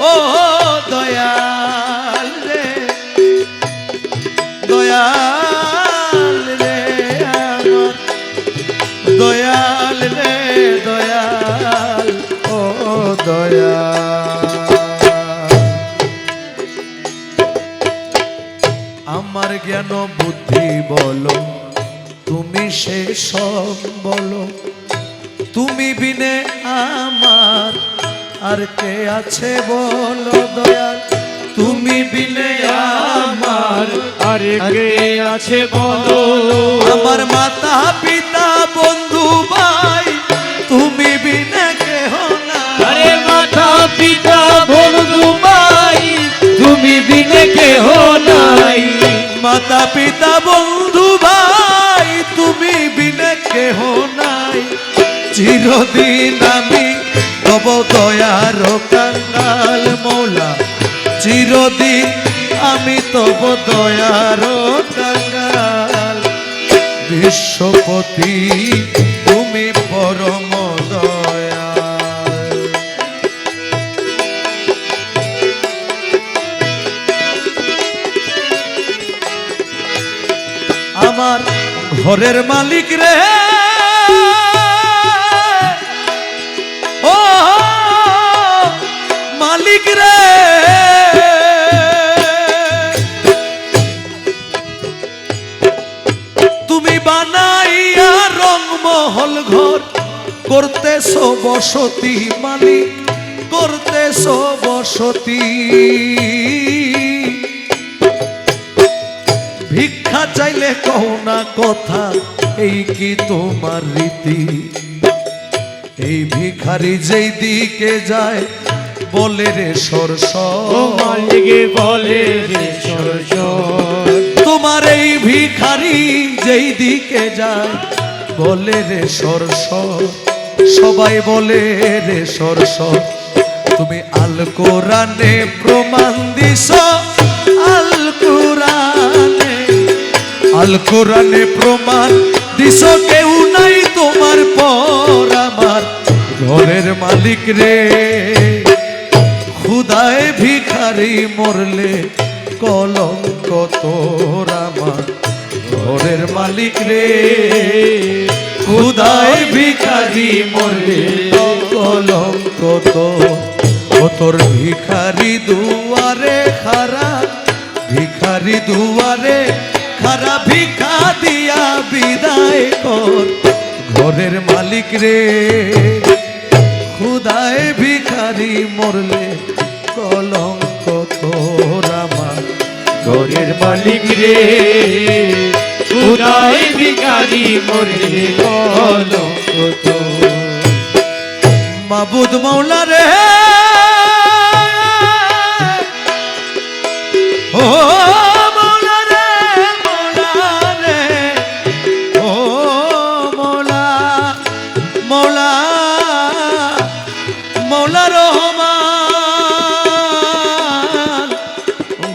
ও দয়াল রে দয়াল রে দয়াল রে, দয়াল, ও আমার জ্ঞান বুদ্ধি বলো, তুমি সে সব বলো, তুমি বিনে আমার আর কে আছে বলো দয়াল? তুমি বিনে আমার। আর কে আছে বলো? আমার মাতা পিতা বন্ধু ভাই তুমি বিনে কেহ না আরে মাতা পিতা বন্ধু ভাই তুমি বিনে কেহ নাই। মাতা পিতা বন্ধু ভাই তুমি বিনে কেহ নাই। চিরদিন আমি দয়ার কাঙ্গাল মৌলা, চিরদিন আমি তব দয়ার কাঙ্গাল বিশ্বপতি, তুমি পরম আমার ঘরের মালিক রে। মালিক তুমি বানাইয়া রংমহল ঘর, করতেছ বসতি মালিক, করতেছ বসতি। ভিক্ষা চাইলে কও না কথা, এই কি তোমার রীতি? এই ভিখারি যেই দিকে যায় বলে রে সরস মালিকে বলে রে সরস তোমার এই ভিখারি যেই দিকে যায় বলে রে সরস সবাই বলে রে সরস তুমি আল কোরআনে প্রমাণ দিছ আল কোরআনে আল কোরআনে প্রমাণ দিস কেউ নাই তোমার পর আমার ঘরের মালিক রে। খুদায় ভিখারি মরলে কলঙ্ক তোর আমার। ঘরের মালিক রে খুদায় ভিখারি মরলে কলঙ্ক তো ও তোর ভিখারি দুয়ারে খারা, ভিখারি দুয়ারে খারা, ভিখা দিয়া বিদায় কর। ঘরের মালিক রে খুদায় ভিখারি মরলে কলঙ্ক তোর আমার। ঘরের মালিক রে উদয় বিকারি মরে কলঙ্ক তো মাবুদ মৌলা রে ও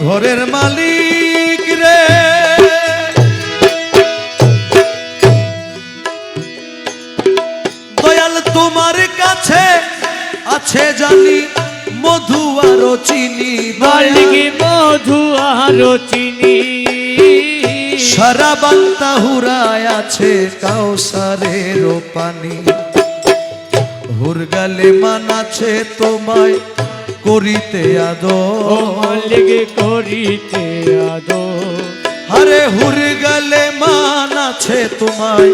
ঘরের মালিক রে। দয়াল তোমার কাছে আছে জানি মধু আরও চিনি মালিকে মধু আরও চিনি। সারা বান্তা হুরায় আছে কাউসারের পানি। হুরগালে মান আছে তোমায় করিতে আদো মালিকে করিতে আদো আরে হুরগালে মান আছে তোমায়।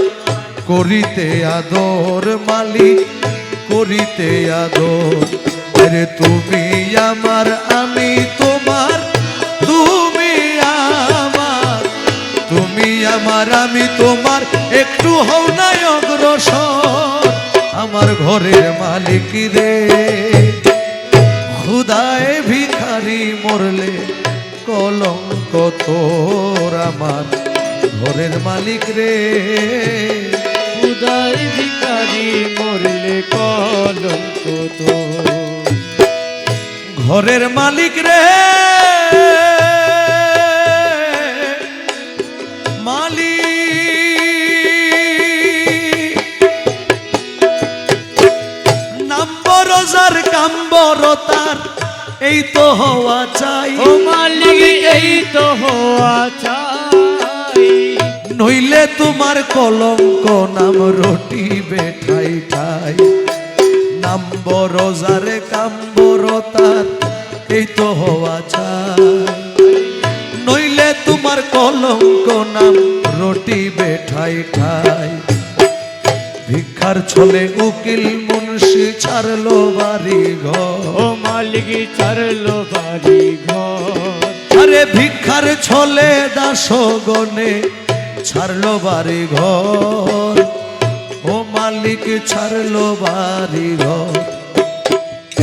করিতে আদর মালিক করিতে আদর। আরে তুমি আমার আমি তোমার তুমি আমার। তুমি আমার আমি তোমার। একটু হও নাই অগ্রসর। আমার ঘরের মালিক রে। খুদায় ভিখারি মরলে কলঙ্ক তোর আমার। ঘরের মালিক রে হুদায় ভিখারি মরলে কলঙ্ক তোর। ঘরের মালিক রে নাম্বর তার এই তো হওয়া চাই। ও মালিক এই তো হওয়া চাই। নইলে তোমার কলঙ্ক নাম রটি বেঠাই ঠাই। নাম বড় যারে কাম বড় তার এই তো হওয়া চাই। নইলে তোমার কলঙ্ক নাম রটি বেঠাই ঠাই। ভিক্ষার ছলে উকিল মুন্সি ছাড়লো বাড়ি ঘর। ও মালিক ছাড়লো বাড়ি ঘর। আরে ভিক্ষার ছলে দাস গনে ছাড়লো বাড়ি ঘর। ও মালিক ছাড়লো বাড়ি ঘর।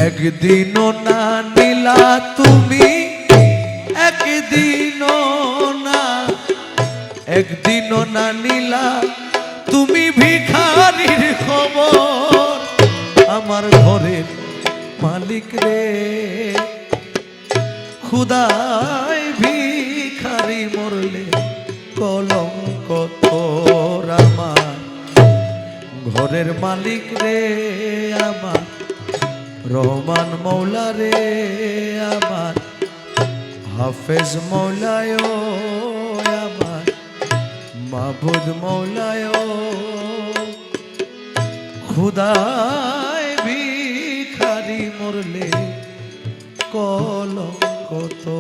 একদিনও না নিলা তুমি একদিনও না। একদিনও না নিলা তুমি ভিখারির খবর। আমার ঘরের মালিক রে। খুদাই ভিখারি মরলে কলঙ্ক তোর আমার। ঘরের মালিক রে আমার, রহমান মৌলা রে আমার, হাফেজ মৌলায় আমার, মাবুদ মৌলায়। ভিখারি মরলে কলঙ্ক তো